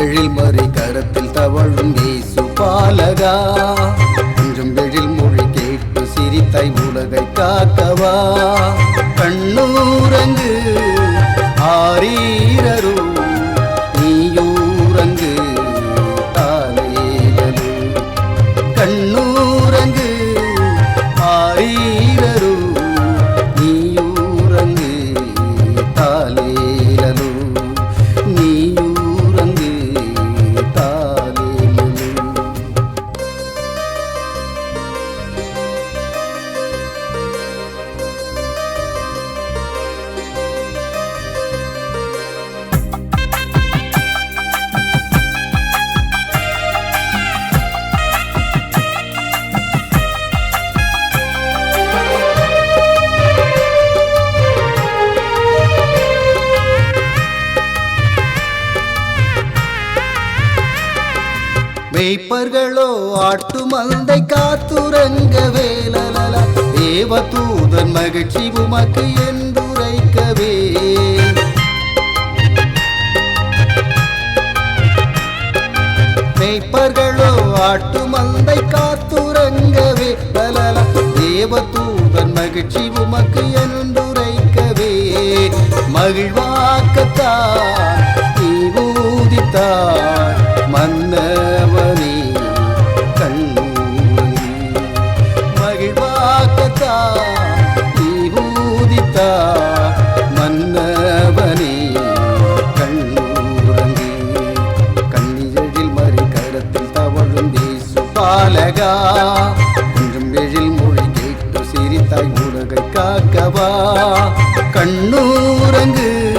எழில் மறை கரத்தில் தவழும் இயேசு பாலகா. கொஞ்சம் எழில் மொழி கேட்டு சிரித்தாய் உலகை காக்கவா. கண்ணூரங்கு ஆரீரரு நீயூரங்கு தாலேலு கண்ணூரங்கு ஆரீரரு நீயூரங்கு தாலேலு மெய்ப்பர்களோ ஆட்டு மந்தை காத்துறங்க வேலலா தேவ தூதன் மகிழ்ச்சி உமக்கு என்றுரைக்கவே. மெய்ப்பர்களோ ஆட்டு மந்தை காத்துறங்க வேலலா தேவ தூதன் மகிழ்ச்சி உமக்கு என்றுரைக்கவே. மகிழ்வாக்கத்தான் நீ ஊதித்தாய் பாலகா. இரும்பெழில் மொழி கேட்டு சிரித்தாய் உலகை காக்கவா. கண்ணூரங்கு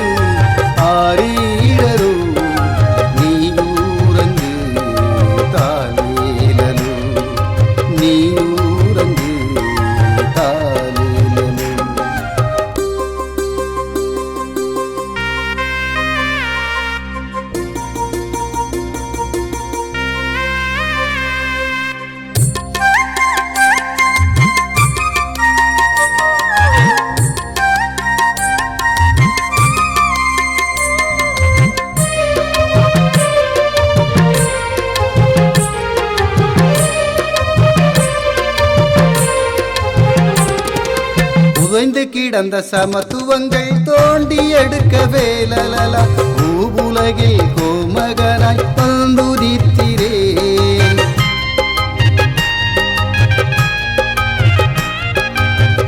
கிடந்த சமத்துவங்கள் தோண்டி எடுக்க வேலலல. பூவுலகில் கோமகனாய் வந்துதித்திரே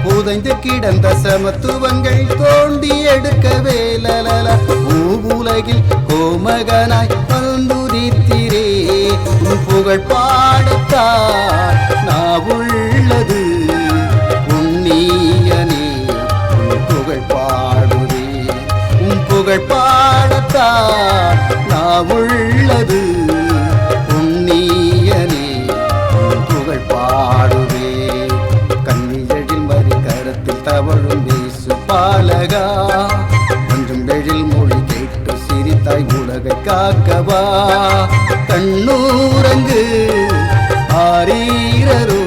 புதைந்து கிடந்த சமத்துவங்கள் தோண்டி எடுக்க வேலலல. பூவுலகில் கோமகனாய் வந்துதித்திரே புகழ் பாடத்தான் கரத்தில் வீசு பாலகா. கொஞ்சம் எழில் மொழி கேட்டு சிரித்தாய் உலகை காக்கவா. கண்ணூரங்கு ஆரீரரு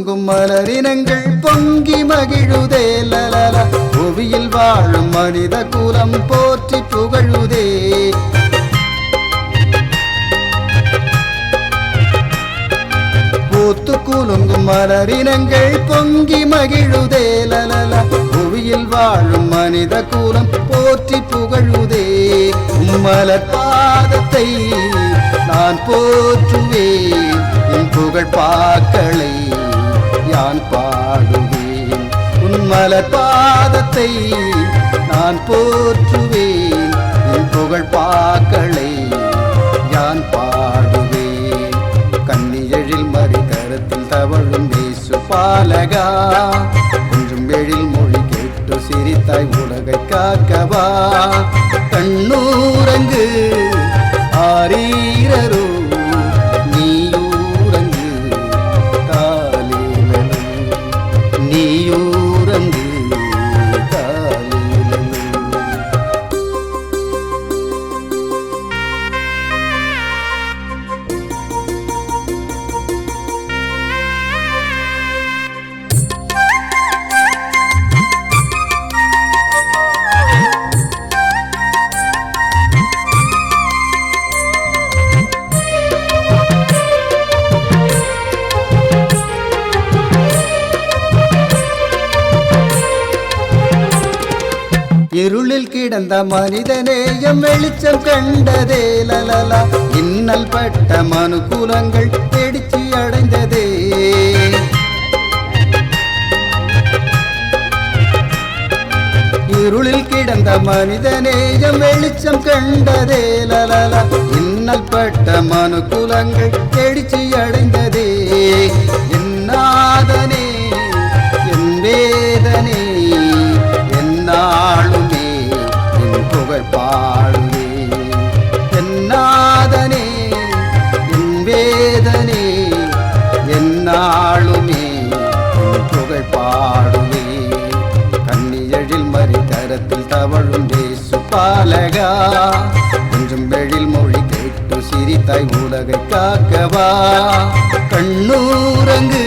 பூத்து மலரினங்கள் பொங்கி மகிழுதே லலல புவியில் வாழும் மனித குலம் போற்றி புகழுதே. பூத்து குலுங்கும் மலரினங்கள் பொங்கி மகிழுதே லலல புவியில் வாழும் மனித குலம் போற்றி புகழுதே. மலர் பாதத்தை நான் போற்றுவேன். உன் புகழ் பாக்களை யான் பாடுவேன். உன் பாதத்தை நான் போற்றுவேன். என் புகழ் பாக்களை யான் பாடுவேன். கண்ணியழில் மறு கருத்தில் தவழும் நேசு பாலகா. கொஞ்சம் எழில் மொழி கேட்டு சிரித்தாய் உலகை காக்கவா. கண்ணூரங்கு ஆரீரரோ கிடந்த மனிதநேயம் வெளிச்சம் கண்டதே லலலா இன்னல் பட்ட மனுகுலங்கள் தேடிச்சி அடைந்ததே. இருளில் கிடந்த மனிதநேயம் வெளிச்சம் கண்டதே லலலா இன்னல் பட்ட மனுகுலங்கள் தேடிச்சி அடைந்ததே. என்னாதனே என் வேதனே கரத்தில் தவழும் பாலகா கொஞ்சம் எழில் மொழி கேட்டு சிரித்தாய் உலகை காக்கவா. கண்ணூரங்கு